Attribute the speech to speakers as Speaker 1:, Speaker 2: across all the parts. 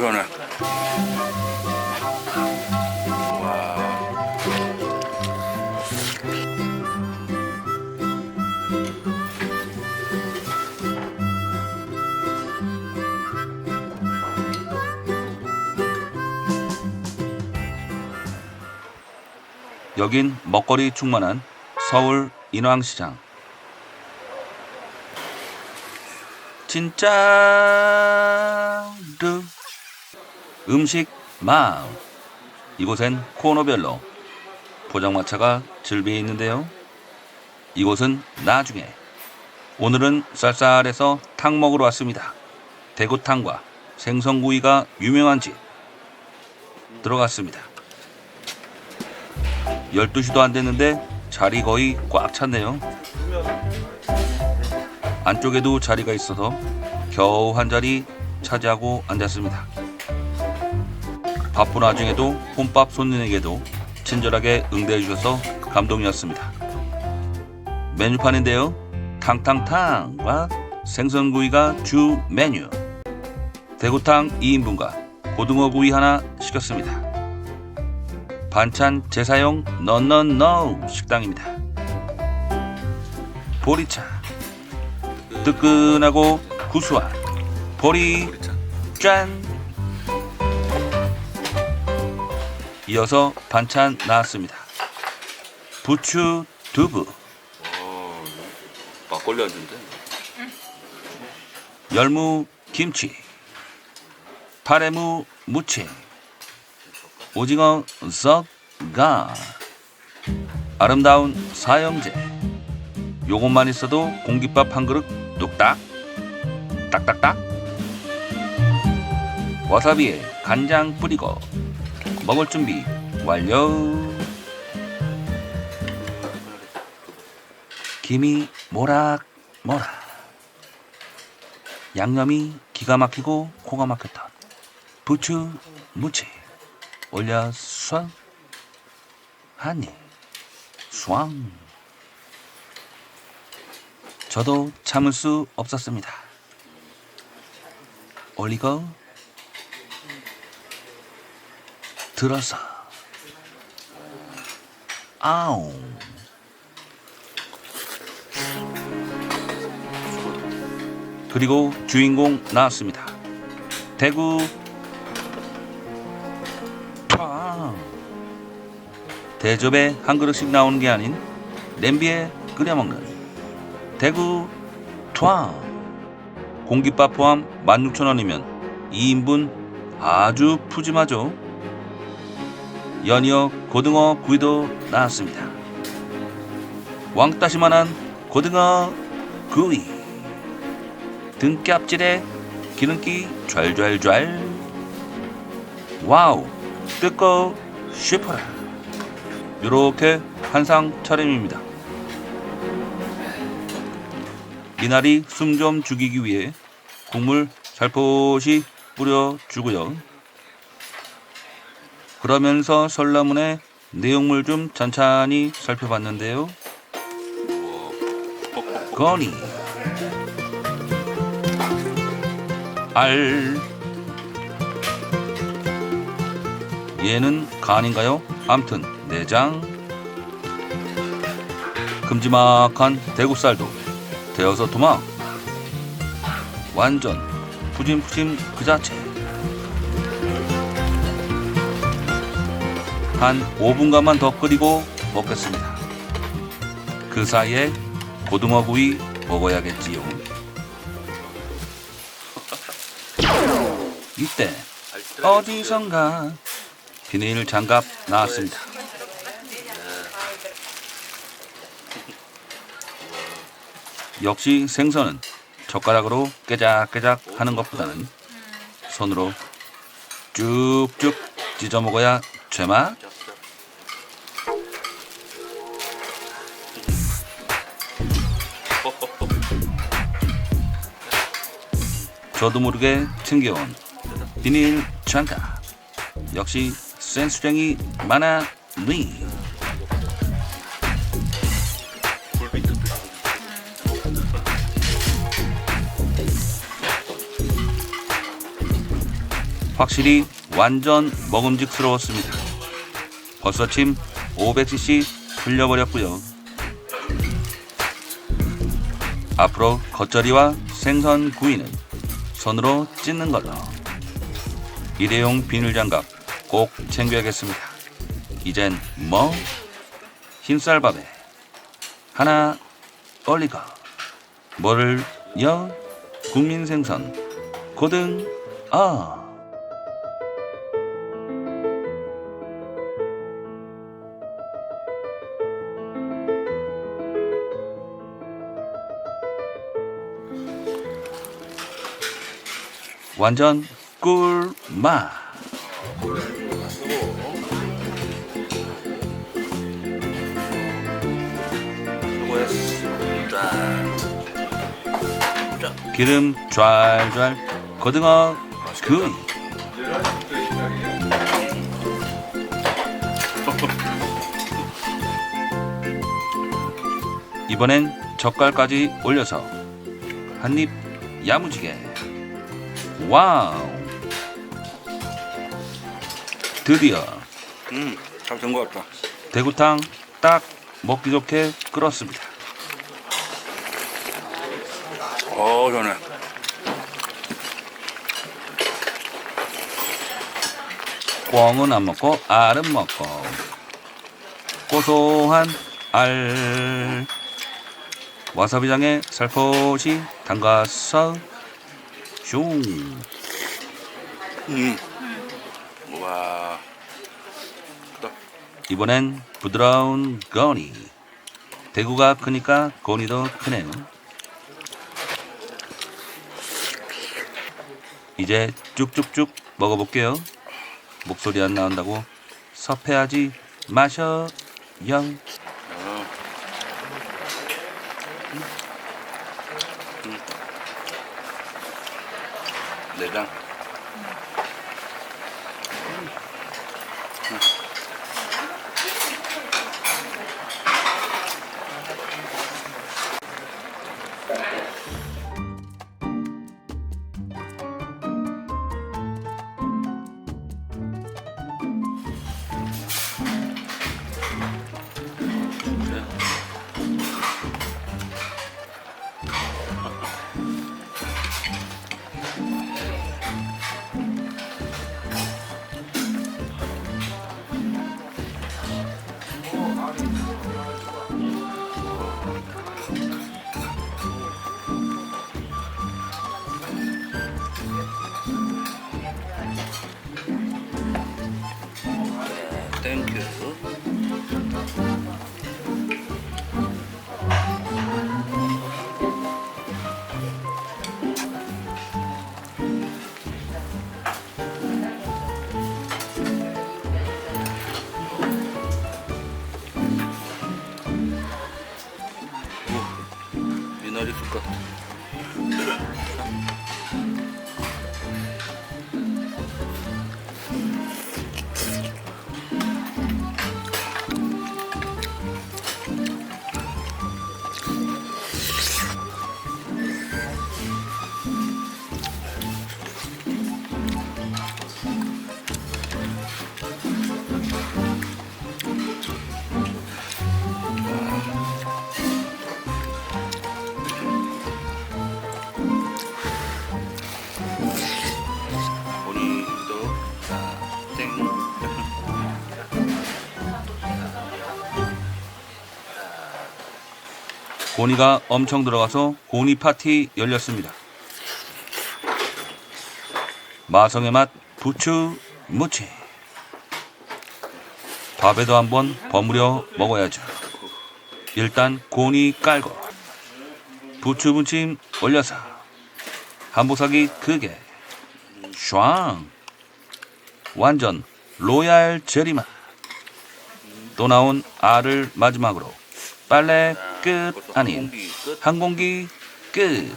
Speaker 1: 시원해. 와.
Speaker 2: 여긴 먹거리 충만한 서울 인왕시장. 진짜로 음식 마을 이곳엔 코너별로 포장마차가 즐비해 있는데요. 이곳은 나중에 오늘은 쌀쌀해서 탕 먹으러 왔습니다. 대구탕과 생선구이가 유명한 집 들어갔습니다. 12시도 안 됐는데 자리 거의 꽉 찼네요. 안쪽에도 자리가 있어서 겨우 한 자리 차지하고 앉았습니다. 바쁜 와중에도 혼밥 손님에게도 친절하게 응대해 주셔서 감동이었습니다. 메뉴판인데요. 탕탕탕과 생선구이가 주 메뉴. 대구탕 2인분과 고등어구이 하나 시켰습니다. 반찬 재사용 너너너 식당입니다. 보리차 뜨끈하고 구수한 보리 짠 이어서 반찬 나왔습니다. 부추 두부.
Speaker 1: 어, 막걸리 안주인데.
Speaker 2: 열무 김치. 파래무 무침. 오징어 썩가. 아름다운 사형제. 요것만 있어도 공깃밥 한 그릇 뚝딱. 딱딱딱. 와사비에 간장 뿌리고 먹을 준비 완료. 김이 모락 모락. 양념이 기가 막히고 코가 막혔던 부추 무치 올려서 한입. 수왕. 저도 참을 수 없었습니다. 올리고 들어서 아우 그리고 주인공 나왔습니다. 대구 탕 대접에 한 그릇씩 나오는 게 아닌 냄비에 끓여 먹는 대구 탕 공깃밥 포함 16,000원이면 2인분 아주 푸짐하죠. 연이어 고등어 구이도 나왔습니다. 왕따시만한 고등어 구이. 등껍질에 기름기 좔좔좔 와우 뜨거 슈퍼. 요렇게 한상 차림입니다. 미나리 숨 좀 죽이기 위해 국물 살포시 뿌려주고요 그러면서 설라문의 내용물 좀 찬찬히 살펴봤는데요. 건이 알. 얘는 간인가요? 암튼 내장. 큼지막한 대구살도 데워서 도망. 완전 푸짐푸짐 그 자체 한 5분간만 더 끓이고 먹겠습니다 그 사이에 고등어 구이 먹어야겠지요 이때 어디선가 비닐 장갑 나왔습니다. 역시 생선은 젓가락으로 깨작깨작 하는 것보다는 손으로 쭉쭉 찢어 먹어야 제맛. 저도 모르게 챙겨온 비닐 장갑. 역시 센스쟁이 만화 리. 확실히 완전 먹음직스러웠습니다. 버섯침 500cc 흘려버렸고요. 앞으로 겉절이와 생선 구이는 손으로 찢는 걸로. 일회용 비닐장갑 꼭 챙겨야겠습니다. 이젠 뭐 흰쌀밥에 하나 올리고 뭐를 여 국민생선 고등 아 완전 꿀맛. 기름 좔좔 고등어 구이 이번엔 젓갈까지 올려서 한입 야무지게 와우. 드디어.
Speaker 1: 음, 잘 된 것 같다.
Speaker 2: 대구탕 딱 먹기 좋게 끓었습니다.
Speaker 1: 어, 전에.
Speaker 2: 꿩은 안 먹고 알은 먹고. 고소한 알. 와사비장에 살포시 담가서 슝
Speaker 1: 음. 와. 크다.
Speaker 2: 이번엔 부드러운 거니 대구가 크니까 고니도 크네요 이제 쭉쭉쭉 먹어볼게요 목소리 안 나온다고 섭해하지 마셔 영
Speaker 1: 어. 음. 내
Speaker 2: 고니가 엄청 들어가서 고니 파티 열렸습니다. 마성의 맛 부추 무치. 밥에도 한번 버무려 먹어야죠. 일단 고니 깔고 부추 무침 올려서 한보사기 크게 슈앙 완전 로얄 제리맛 또 나온 알을 마지막으로 빨래 끝 아닌
Speaker 1: 공기 끝.
Speaker 2: 한 공기 끝.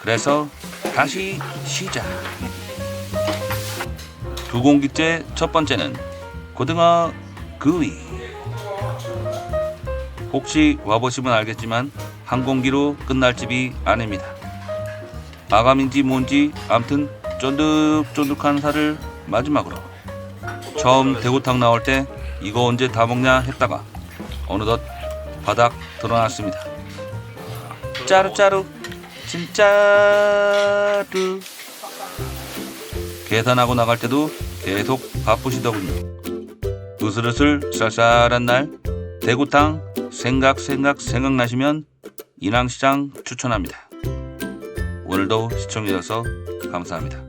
Speaker 2: 그래서 다시 시작. 두 공기째 첫 번째는 고등어 구이. 혹시 와보시면 알겠지만 한 공기로 끝날 집이 아닙니다. 마감인지 뭔지 암튼 쫀득쫀득한 살을 마지막으로 처음 대구탕 나올 때 이거 언제 다 먹냐 했다가 어느덧 바닥 드러났습니다. 짜루짜루 진짜루 계산하고 나갈 때도 계속 바쁘시더군요. 으슬으슬 쌀쌀한 날 대구탕 생각 생각 생각나시면 인왕시장 추천합니다. 오늘도 시청해주셔서 감사합니다.